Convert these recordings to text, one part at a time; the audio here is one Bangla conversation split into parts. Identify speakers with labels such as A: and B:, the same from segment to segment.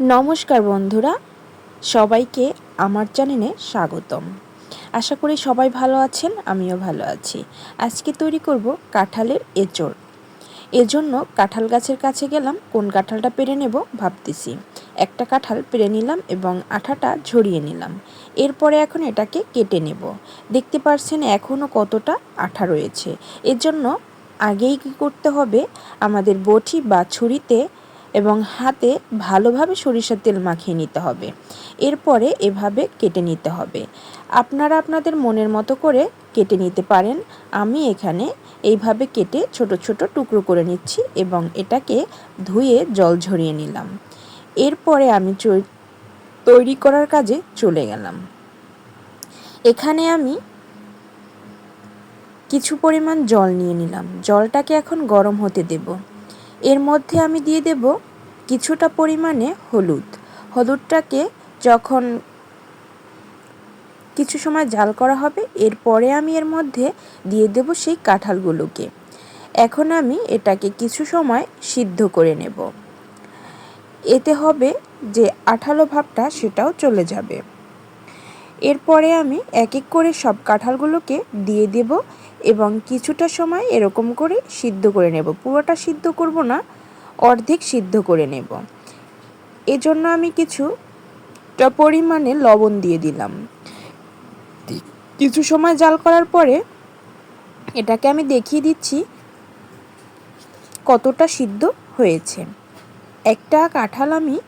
A: নমস্কার বন্ধুরা, সবাইকে আমার চ্যানেলে স্বাগতম। আশা করি সবাই ভালো আছেন, আমিও ভালো আছি। আজকে তৈরি করব কাঁঠালের এঁচড়। এজন্য কাঁঠাল গাছের কাছে গেলাম, কোন কাঁঠালটা পেরে নেব ভাবতেছি। একটা কাঁঠাল পেরে নিলাম এবং আঠাটা ঝরিয়ে নিলাম। এরপরে এখন এটাকে কেটে নেব। দেখতে পারছেন এখনও কতটা আঠা রয়েছে। এর জন্য আগেই কী করতে হবে, আমাদের বটি বা ছুরিতে এবং হাতে ভালোভাবে সরিষার তেল মাখিয়ে নিতে হবে। এরপরে এভাবে কেটে নিতে হবে। আপনারা আপনাদের মনের মতো করে কেটে নিতে পারেন। আমি এখানে এইভাবে কেটে ছোট ছোট টুকরো করে নিচ্ছি এবং এটাকে ধুয়ে জল ঝরিয়ে নিলাম। এরপরে আমি তৈরি করার কাজে চলে গেলাম। এখানে আমি কিছু পরিমাণ জল নিয়ে নিলাম। জলটাকে এখন গরম হতে দেব। এর মধ্যে আমি দিয়ে দেব কিছুটা পরিমাণে হলুদ। হলুদটাকে যখন কিছু সময় জাল করা হবে, এরপরে আমি এর মধ্যে দিয়ে দেব সেই কাঁঠালগুলোকে। এখন আমি এটাকে কিছু সময় সিদ্ধ করে নেব। এতে হবে যে আঠালো ভাবটা সেটাও চলে যাবে। এরপরে আমি এক এক করে সব কাঁঠালগুলোকে দিয়ে দেব এবং কিছুটা সময় এরকম করে সিদ্ধ করে নেব। পুরোটা সিদ্ধ করব না, অর্ধেক সিদ্ধ করে নেব। এজন্য আমি কিছু পরিমাণে লবণ দিয়ে দিলাম। কিছু সময় জাল করার পরে এটাকে আমি দেখিয়ে দিচ্ছি কতটা সিদ্ধ হয়েছে। একটা কাঁঠাল আমি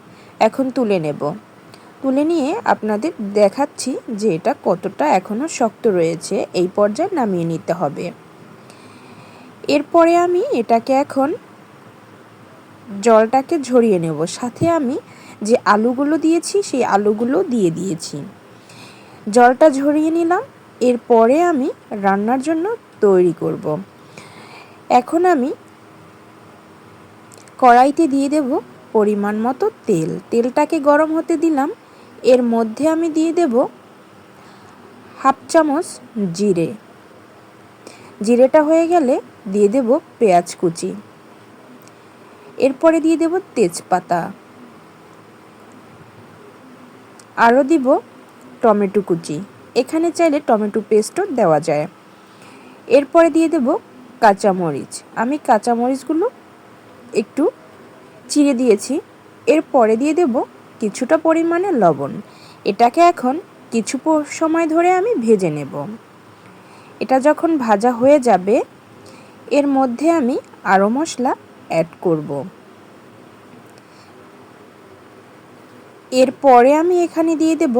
A: এখন তুলে নেব। তুলে নিয়ে আপনাদের দেখাচ্ছি যে এটা কতটা এখনও শক্ত রয়েছে। এই পর্যায়ে নামিয়ে নিতে হবে। এরপরে আমি এটাকে এখন জলটাকে ঝরিয়ে নেব। সাথে আমি যে আলুগুলো দিয়েছি, সেই আলুগুলো দিয়ে দিয়েছি। জলটা ঝরিয়ে নিলাম। এরপরে আমি রান্নার জন্য তৈরি করব। এখন আমি কড়াইতে দিয়ে দেব পরিমাণ মতো তেল। তেলটাকে গরম হতে দিলাম। এর মধ্যে আমি দিয়ে দেব হাফ চামচ জিরে। জিরেটা হয়ে গেলে দিয়ে দেব পেঁয়াজ কুচি। এরপরে দিয়ে দেব তেজপাতা। আরও দিব টমেটো কুচি। এখানে চাইলে টমেটো পেস্টও দেওয়া যায়। এরপরে দিয়ে দেব কাঁচামরিচ। আমি কাঁচামরিচগুলো একটু চিড়ে দিয়েছি। এরপরে দিয়ে দেব কিছুটা পরিমাণে লবণ। এটাকে এখন কিছু সময় ধরে আমি ভেজে নেব। এটা যখন ভাজা হয়ে যাবে, এর মধ্যে আমি আরও মশলা অ্যাড করব। এরপরে আমি এখানে দিয়ে দেব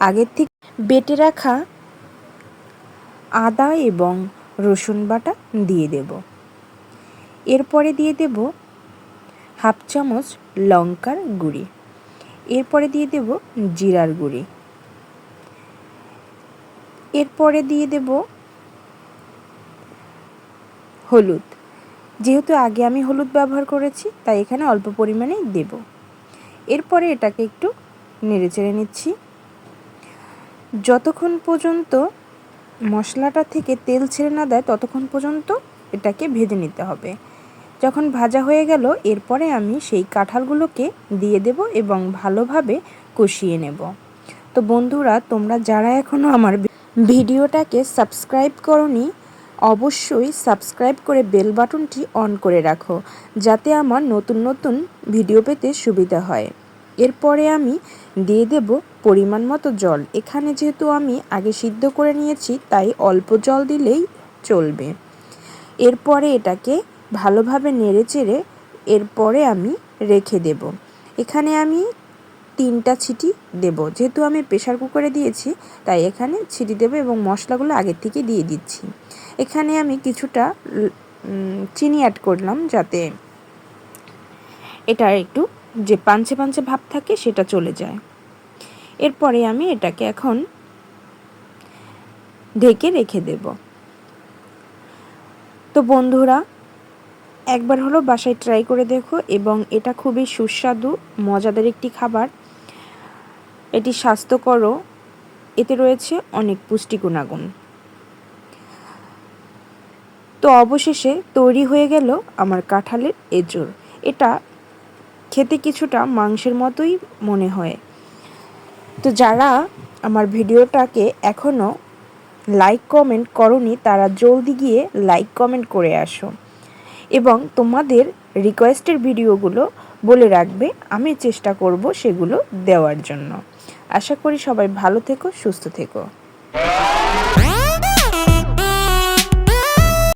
A: আগের থেকে বেটে রাখা আদা এবং রসুন বাটা দিয়ে দেব। এরপরে দিয়ে দেব হাফ চামচ লঙ্কার গুঁড়ি। এরপরে দিয়ে দেব জিরার গুঁড়ি। এরপরে দিয়ে দেব হলুদ। যেহেতু আগে আমি হলুদ ব্যবহার করেছি, তাই এখানে অল্প পরিমাণেই দেব। এরপরে এটাকে একটু নেড়ে চেড়ে নিচ্ছি। যতক্ষণ পর্যন্ত মশলাটা থেকে তেল ছেড়ে না দেয়, ততক্ষণ পর্যন্ত এটাকে ভেজে নিতে হবে। যখন ভাজা হয়ে গেল, এরপরে আমি সেই কাঁঠালগুলোকে দিয়ে দেব এবং ভালোভাবে কষিয়ে নেব। তো বন্ধুরা, তোমরা যারা এখনও আমার ভিডিওটাকে সাবস্ক্রাইব করনি, অবশ্যই সাবস্ক্রাইব করে বেল বাটনটি অন করে রাখো, যাতে আমার নতুন নতুন ভিডিও পেতে সুবিধা হয়। এরপরে আমি দিয়ে দেব পরিমাণ মতো জল। এখানে যেহেতু আমি আগে সিদ্ধ করে নিয়েছি, তাই অল্প জল দিলেই চলবে। এরপরে এটাকে ভালোভাবে নেড়ে চেড়ে এরপরে আমি রেখে দেব। এখানে আমি তিনটা ছিটি দেব। যেহেতু আমি প্রেশার কুকারে দিয়েছি, তাই এখানে ছিটি দেবো এবং মশলাগুলো আগের থেকে দিয়ে দিচ্ছি। এখানে আমি কিছুটা চিনি অ্যাড করলাম যাতে এটা একটু যে পাঞ্চে পাঞ্চে ভাব থাকে সেটা চলে যায়। এরপরে আমি এটাকে এখন ঢেকে রেখে দেব। তো বন্ধুরা একবার হলো বাসায় ট্রাই করে দেখো এবং এটা খুবই সুস্বাদু, মজাদার একটি খাবার। এটি স্বাস্থ্যকরও, এতে রয়েছে অনেক পুষ্টি গুণাগুণ তো অবশেষে তৈরি হয়ে গেল আমার কাঁঠালের এঁচড় এটা খেতে কিছুটা মাংসের মতোই মনে হয়। তো যারা আমার ভিডিওটাকে এখনও লাইক কমেন্ট করনি, তারা জলদি গিয়ে লাইক কমেন্ট করে আসো। এবং তোমাদের রিকোয়েস্টের ভিডিওগুলো বলে রাখবে, আমি চেষ্টা করব সেগুলো দেওয়ার জন্য। আশা করি সবাই ভালো থেকো, সুস্থ থেকো।